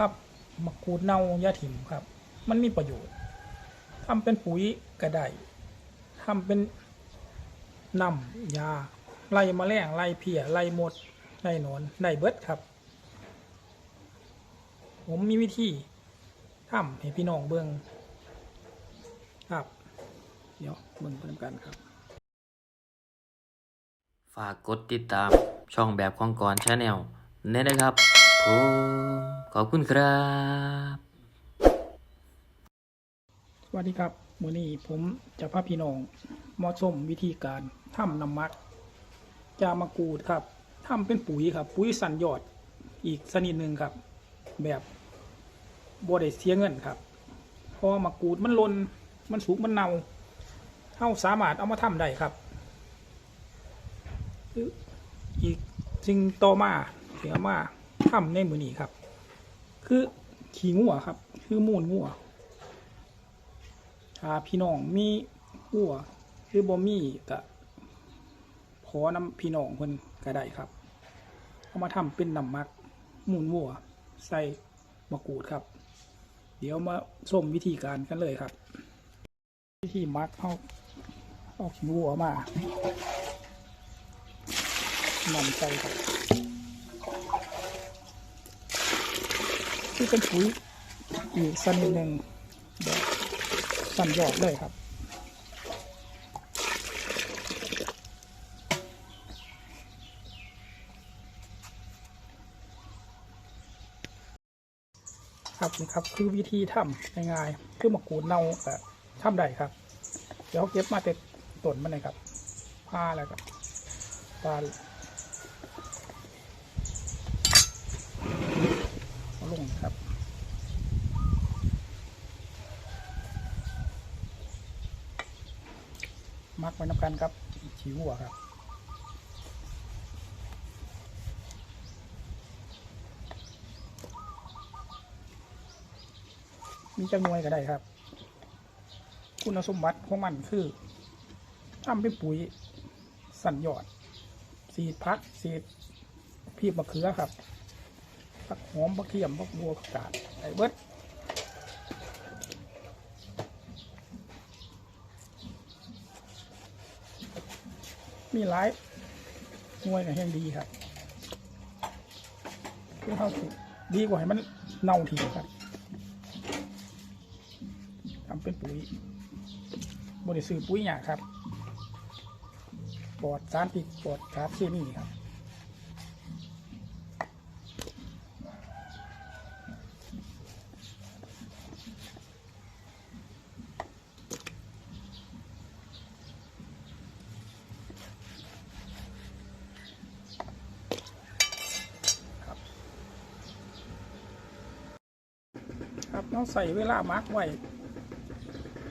ครับมะกรูดเน่ายาถิ่มครับ มันมีประโยชน์ทำเป็นปุ๋ยก็ได้ทำเป็นน้ำยาไล่แมลงไล่เพียไล่มดไล่หนอนได้เบิดครับ ผมมีวิธีทำให้พี่น้องเบิ่งครับ เดี๋ยวเบิ่งไปนำกันครับ ฝากกดติดตามช่องแบบของกรชาแนลเน้นะครับ ผมขอบคุณครับ สวัสดีครับมื้อนี้ผมจะพาพี่น้องมาชมวิธีการทำน้ำมักจามะกรูดครับทำเป็นปุ๋ยครับ ปุ๋ยสันยอดอีกชนิดหนึ่งครับ แบบบ่ได้เสียเงินครับพราะว่ามะกรูดมันลนมันสุกมันเน่าเฮาสามารถเอามาทำได้ครับอีกสิ่งต่อมาเดี๋ยมา ทำในมือนี้ครับ คือขี้งัวครับ คือมูลงัวถ้าพี่น้องมีวัวหรือบ่มีก็ขอน้ำพี่น้องเพิ่นก็ได้ครับเอามาทำเป็นน้ำมักมุนวัว ใส่มะกรูดครับ เดี๋ยวมาชมวิธีการกันเลยครับ วิธีมักเอาเอาขี้วัวมานำใส่ครับ ที่เป็นปุ๋ยอีกชนิดหนึ่งแบบสั่นยอดเลยครับครับครับคือวิธีทำง่ายๆคือมะกรูดเน่าก็ทำได้ครับ เดี๋ยวเก็บมาเต็ดต้นมันเลยครับผ้าแล้วก็ปลาเอาลงครับ มักไว้น้ำกันครับฉีวัวครับมีจำนวนก็ได้ครับ คุณสมบัติของมันคือทำเป็นปุ๋ยสันยอด สีพักสีพีบมะเขือครับ ผักหอมผักเทียมผักบัวผักกาดไอ้เบิด มีหลายหน่วยกับแห่งดีครับคือเข้าสิดีกว่าให้มันเน่าทีครับทำเป็นปุ๋ยบริสุทธิ์ปุ๋ยหยาครับปลอดสารพิษปลอดสารเคมีครับ เราใส่เวลามาร์กไว้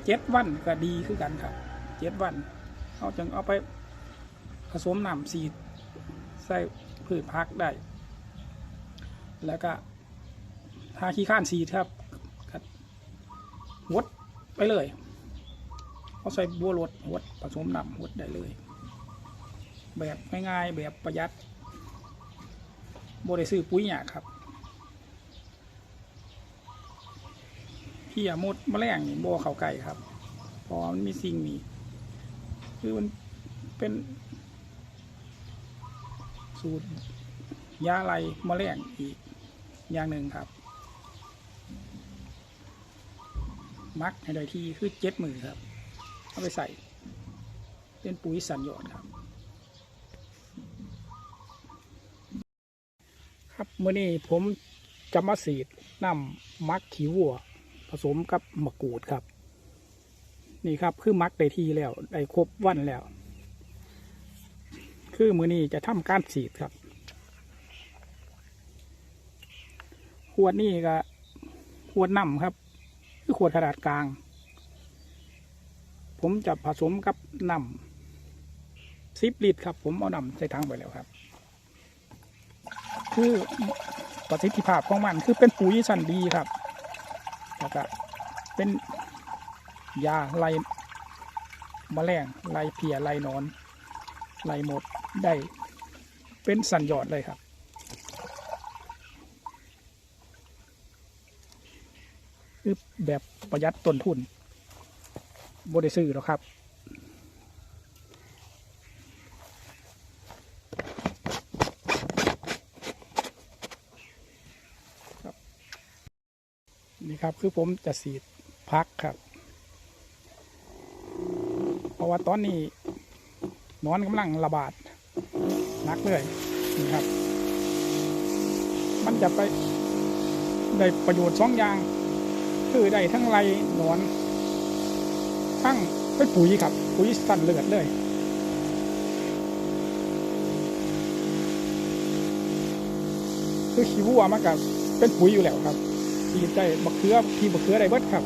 เจ็ดวันก็ดีคือกันครับเจ็ดวันเราจึงเอาไปผสมน้ำสีดใส่พืชพักได้ แล้วก็ทาขี้ข้านสีดครับกวดไปเลยเอาใส่บัวรดวดผสมน้ำวดได้เลย แบบง่ายๆแบบประหยัดบริซื้อปุ๋ยหยาครับ พียมดแมลงนี่บ่เข้าไก่ครับเพราะมันมีสิ่งนี้คือมันเป็นสูตรยาไล่แมลงอีกอย่างหนึ่งครับ มักให้ได้ที่คือเจ็ดมือครับ เอาไปใส่ เป็นปุ๋ยสันหยอดครับ ครับเมื่อนี้ผมจะมาสีดน้ำมักขี้วัว ผสมกับมะกรูดครับ นี่ครับคือมักได้ที่แล้วได้ครบวันแล้ว คือมือนี้จะทำการฉีดครับขวดนี่ก็ขวดน้ำครับ คือขวดขนาดกลาง ผมจะผสมกับน้ำสิบลิตรครับ ผมเอาน้ำใส่ถังไปแล้วครับ คือประสิทธิภาพของมันคือเป็นปุ๋ยชั้นดีครับ แล้วก็เป็นยาไล่แมลงไล่เพียไล่นอนไล่หมดได้เป็นสัญญอดเลยครับคือแบบประหยัดต้นทุนบ่ได้ซื้อหรอกครับ นี่ครับคือผมจะสีดพักครับ เพราะว่าตอนนี้นอนกำลังระบาดหนักเลยนี่ครับ มันจะไปได้ประโยชน์สองอย่าง คือได้ทั้งไรนอน ทั้งเป็นปุ๋ยครับ ปุ๋ยสั่นเลือดเลยคือขี้วัวมันกับเป็นปุ๋ยอยู่แล้วครับ สีใจบักเขือที่บักเขือได้เบิดครับ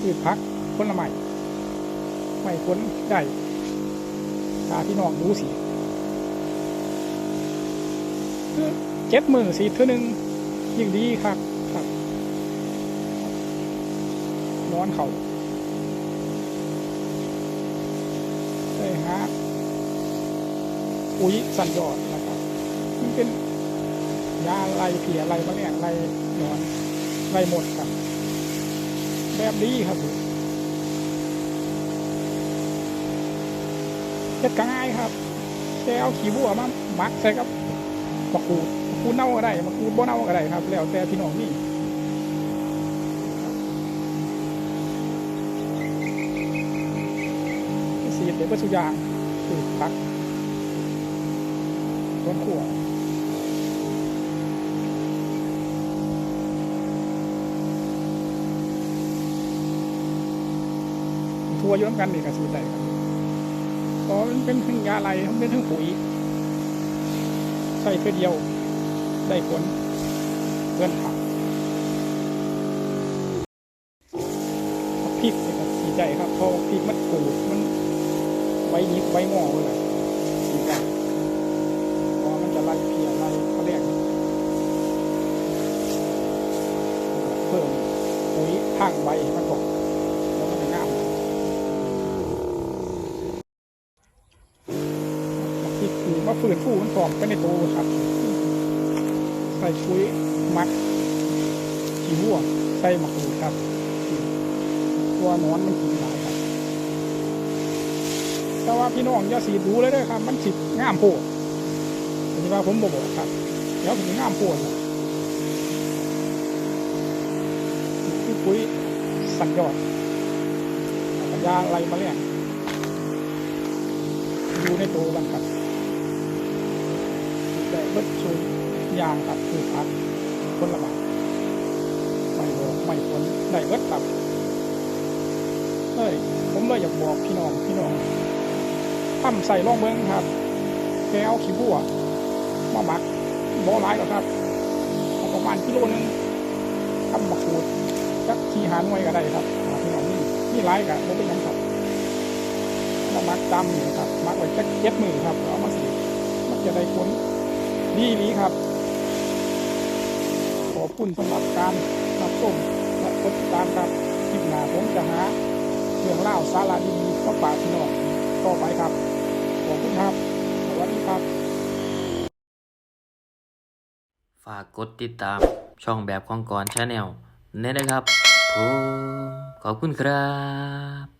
คือพักผลไม้ไม่พ้นได้ถ้าพี่น้องรู้สิคือเจ็ดมือสีเท่านึงยิ่งดีครับครับนอนเขาได้ฮะปุ๋ยสันยอดนะครับมันเป็นยาไล่เผียไล่มาเนี่ยไล่ห นอนไล่หมดครับ แบบดีครับผมเฮ็ดง่ายครับแค่เอาขี้บัวมาหมักใส่กับมะกรูดมะกรูดเน่าก็ได้มะกรูดบ่เน่าก็ได้ครับ แล้วแต่พี่น้องนี่สีเดี๋ยวก็สุยางคือพักต้นขั่ว วร์อย้อมกันนี่กับสีดได้ครับเพราะมันเป็นทั้งยาอะไรมันเป็นทั้งปุ๋ยใส่เพื่อเดียวได้ผลเกินผักพริกนี่ก็สีใจครับเพราะพริกมันปูดมันใบยิบใบงอเลยสีดำเพราะมันจะไล่เพียไล่เขาเรียกเพิ่มปุ๋ยทางใบมันกแล้วมันจะงามที่ คือมาฝืนฟูมันตอกไปในตัวครับ ใส่ปุ๋ยมักขี้วัวใส่หมะกรูครับ ตัวนอนมันกินหลายครับ แต่ว่าพี่น้องอย่าสีดูเลยด้อครับ มันสิง่ามโพดแต่ว่าผมบอกครับเดี๋ยวผมงามโพดล่ะนี่คือปุ๋ยสันยอดกับยาอะไรมาเลี้ยงอยู่ในตัวกันครับ เบิดสูงยางครับคือพักคนละบาทไม่บอกไม่ผลได้เบิดครับเฮ้ยผมเลยอยากบอกพี่น้องพี่น้องทำใส่ร่องเมืองครับแกเอาขี้บัวมาหมักบ่หลายหรอกครับเอาประมาณกิโลนึงทำบักขูดจักขี้หานไว้ก็ได้ครับพี่น้องนี่นี่หลายกับบ่เป็นหยังครับมาหมักจำนี่ครับหมักไว้จักเจ็ดมือครับเอามาสีมันจะได้ผล ดีดีครับ ขอบคุณสำหรับการรับชมและกดติดตามครับคลิปหน้าผมจะหาเรื่องเล่าสาระดีๆมาฝากพี่น้องต่อไปครับ ขอบคุณครับ สวัสดีครับ ฝากกดติดตามช่องแบบของกรชาแนลเนี่นะครับผมขอบคุณครับ